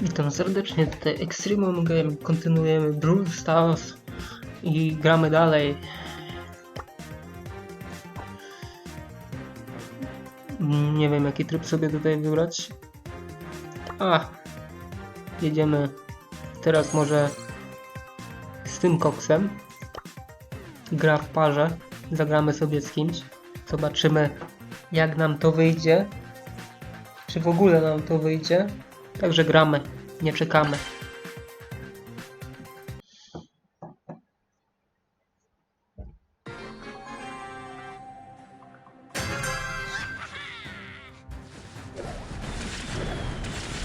Witam serdecznie, tutaj Extremum Game, kontynuujemy Brawl Stars i gramy dalej. Nie wiem jaki tryb sobie tutaj wybrać. A, jedziemy teraz może z tym koksem. Gra w parze, zagramy sobie z kimś. Zobaczymy jak nam to wyjdzie. Czy w ogóle nam to wyjdzie. Także gramy, nie czekamy.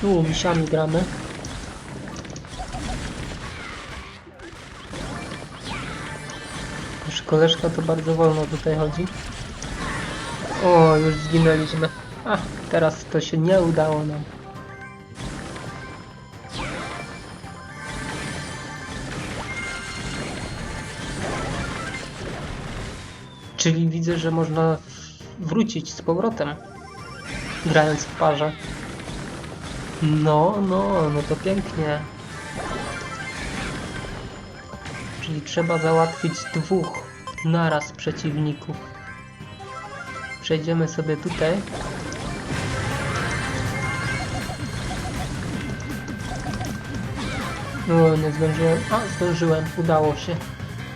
Tu misiami gramy. Nasz koleżka to bardzo wolno tutaj chodzi. O, już zginęliśmy. A, teraz to się nie udało nam. Czyli widzę, że można wrócić z powrotem, grając w parze. No, no, no to pięknie. Czyli trzeba załatwić dwóch naraz przeciwników. Przejdziemy sobie tutaj. O, nie zdążyłem. A, zdążyłem, udało się.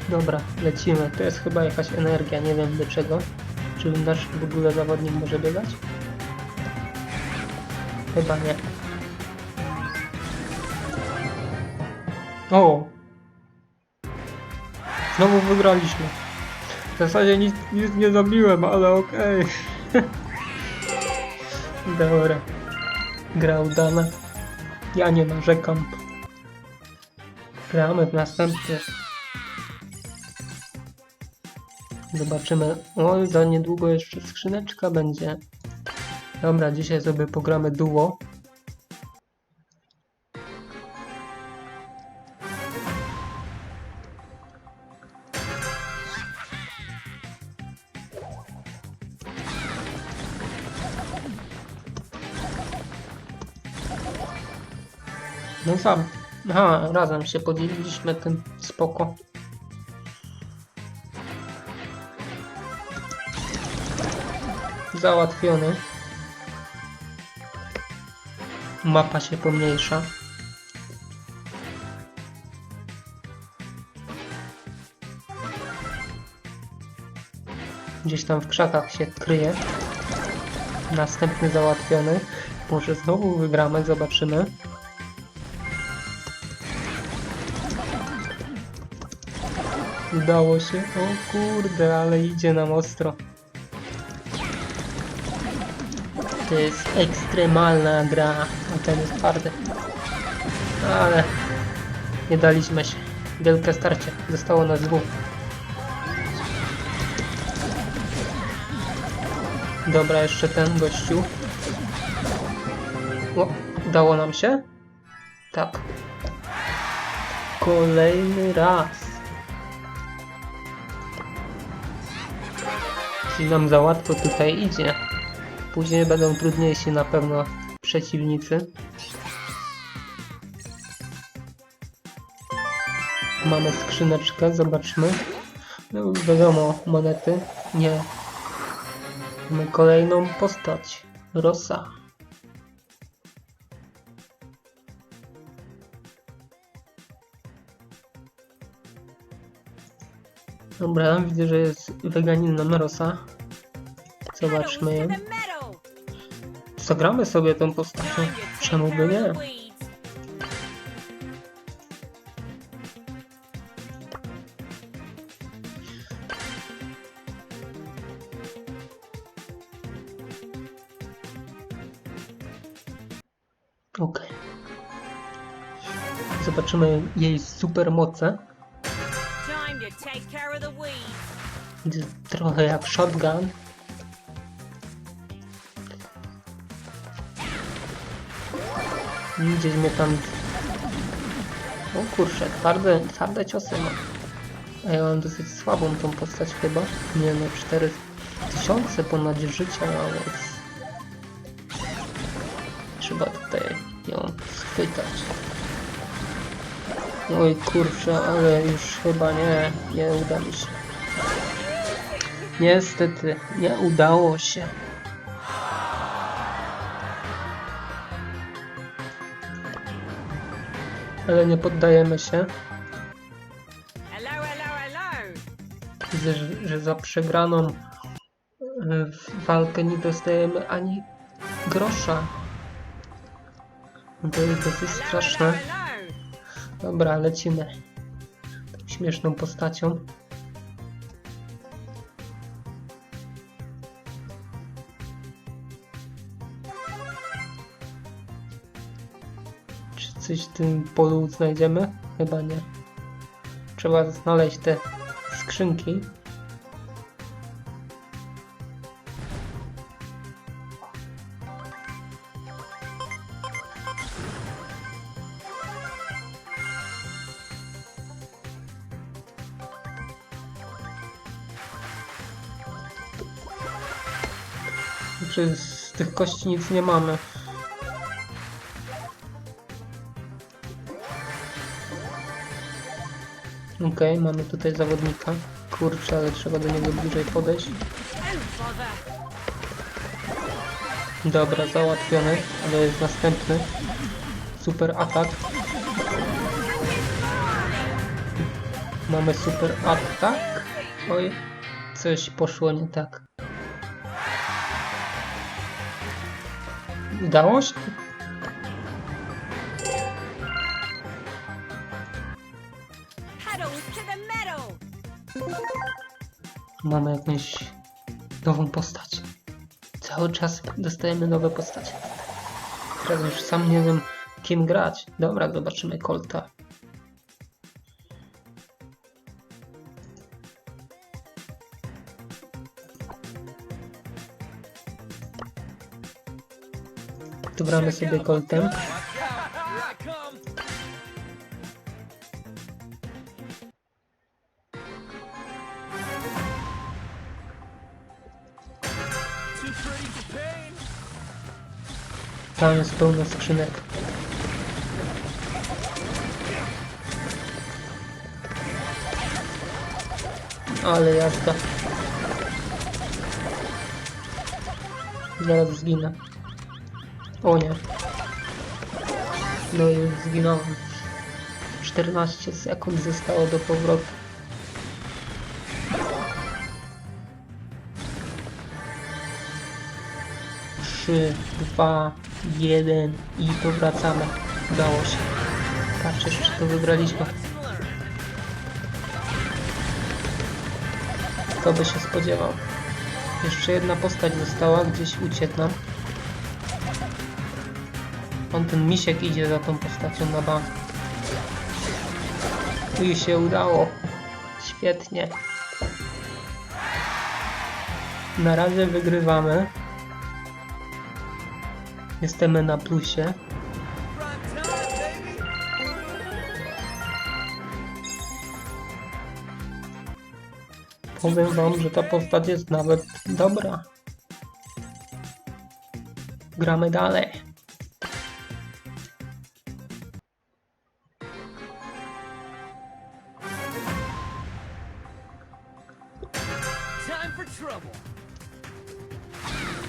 Dobra, lecimy. To jest chyba jakaś energia, nie wiem do czego. Czy nasz w ogóle zawodnik może biegać? Chyba nie. O! Znowu wygraliśmy. W zasadzie nic, nic nie zabiłem, ale okej. Dobra. Gra udana. Ja nie narzekam. Gramy w następny. Zobaczymy. Oj, za niedługo jeszcze skrzyneczka będzie. Dobra, dzisiaj sobie pogramy duo. No sam. Aha, razem się podzieliliśmy tym spoko. Załatwiony. Mapa się pomniejsza. Gdzieś tam w krzakach się kryje. Następny załatwiony. Może znowu wygramy, zobaczymy. Udało się. O kurde, ale idzie nam ostro. To jest ekstremalna gra, a ten jest twardy. Ale nie daliśmy się. Wielkie starcie. Zostało nas dwóch. Dobra, jeszcze ten gościu. O, udało nam się? Tak. Kolejny raz. Czyli nam za łatwo tutaj idzie. Później będą trudniejsi na pewno przeciwnicy. Mamy skrzyneczkę, zobaczmy. No wiadomo, monety. Nie. Mamy kolejną postać. Rosa. Dobra, widzę, że jest weganinem Rosa. Zobaczmy ją. Zagramy sobie tą postacią. Czemu by nie? Okej. Zobaczymy jej supermoce. The weeds. Trochę jak shotgun. Gdzieś mnie tam... O kurczę, twarde, twarde ciosy ma. A ja mam dosyć słabą tą postać chyba. Nie no, 4000 ponad życia, ale... Trzeba tutaj ją schwytać. Oj kurczę, ale już chyba nie, nie uda mi się. Niestety, nie udało się. Ale nie poddajemy się. Widzę, że, że za przegraną y, walkę nie dostajemy ani grosza. No To jest dosyć straszne. Dobra, lecimy. Tą śmieszną postacią. Coś w tym polu znajdziemy? Chyba nie. Trzeba znaleźć te skrzynki. Czy z tych kości nic nie mamy? Okej, mamy tutaj zawodnika. Kurczę, ale trzeba do niego bliżej podejść. Dobra, załatwiony, ale jest następny. Super atak. Mamy super atak. Oj, coś poszło nie tak. Udało się? Mamy jakąś nową postać. Cały czas dostajemy nowe postacie. Teraz już sam nie wiem kim grać. Dobra, zobaczymy Colta. Dobramy sobie Coltem. Tam jest pełno skrzynek. Ale jazda. Zaraz zginę. O nie. No i zginąłem. 14 sekund zostało do powrotu. Trzy, dwa, jeden i powracamy. Udało się. Patrzcie, czy to wygraliśmy. Kto by się spodziewał. Jeszcze jedna postać została, gdzieś uciekł nam. On ten misiek idzie za tą postacią na bank. I się udało. Świetnie. Na razie wygrywamy. Jesteśmy na plusie. Powiem wam, że ta postać jest nawet dobra. Gramy dalej.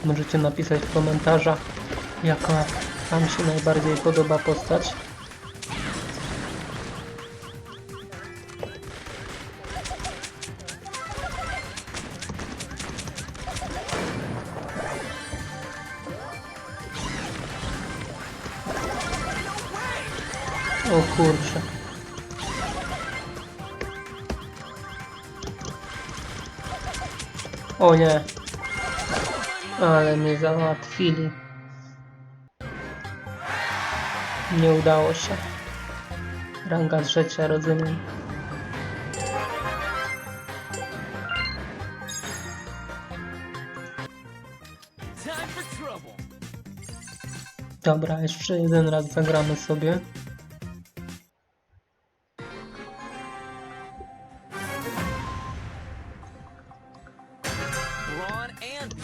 Możecie napisać w komentarzach, jaka wam się najbardziej podoba postać. O kurczę. O nie. Ale mnie załatwili. Nie udało się. Ranga trzecia, rozumiem. Dobra, jeszcze jeden raz zagramy sobie. And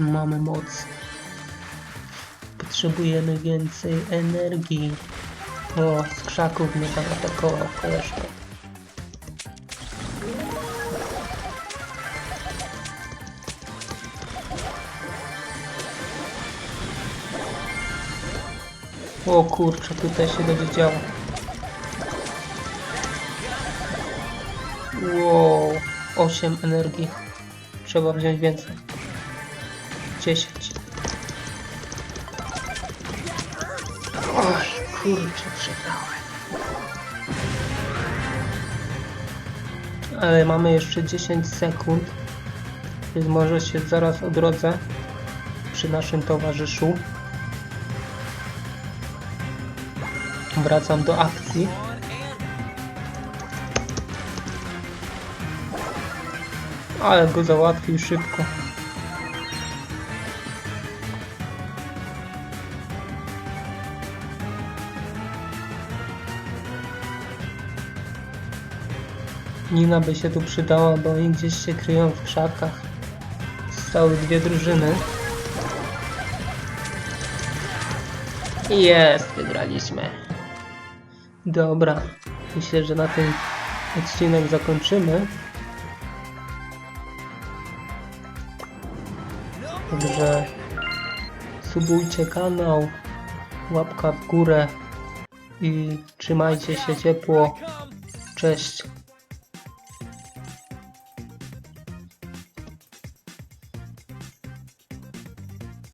Mamy moc. Potrzebujemy więcej energii. O, z krzaków mnie tam atakował koleżka. O kurczę, tutaj się będzie działo. Wow, 8 energii. Trzeba wziąć więcej. 10. Oj, kurczę, przegrałem. Ale mamy jeszcze 10 sekund, więc może się zaraz odrodzę przy naszym towarzyszu. Wracam do akcji. Ale go załatwił szybko. Nina by się tu przydała, bo oni gdzieś się kryją w krzakach. Zostały dwie drużyny. Jest, wygraliśmy. Dobra, myślę, że na tym odcinek zakończymy. Także subujcie kanał, łapka w górę i trzymajcie się ciepło. Cześć.